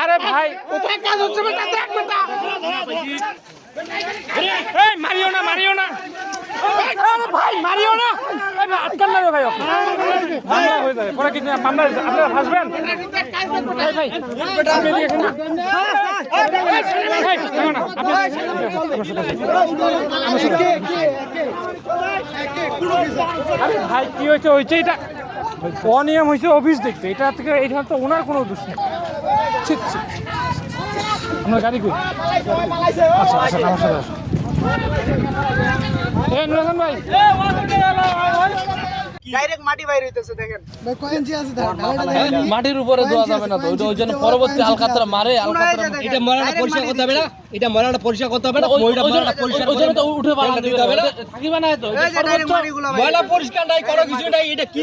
আরে ভাই। কোথায় কাজ হচ্ছে বেটা? দেখ বেটা। এই মারিও না মারিও না। ভাই মারিও না। ভাই, আটকান না রে ভাই মামলা হয়ে যাবে। পরে কিন্তু মামলা আপনারা ফাঁসবেন? ভাই কি হয়েছে? হয়েছে এটা অনিয়ম হয়েছে অফিস দেখতে এটা থেকে এটা তো ওনার কোনো দোষ নেই। ছি, ছি। আপনার গাড়ি কই আচ্ছা আচ্ছা সাথে এ ভাই। ডাইরেক্ট মাটি বাইরে হইতেছে দেখেন। মাটির উপরে দেওয়া যাবে না তো ওইটা ওই জন্য পরবর্তী আলকাতরা মারে আলকাতরা এটা মরাটা পরিষ্কার করতে হবে না এটা মরাটা পরিষ্কার করতে হবে না ওই ওই জন্য ওই জন্য তো উঠে পালান দিবে না। থাকিবে না তো? ময়লা পরিষ্কার নাই করো কিছু নাই এটা কি?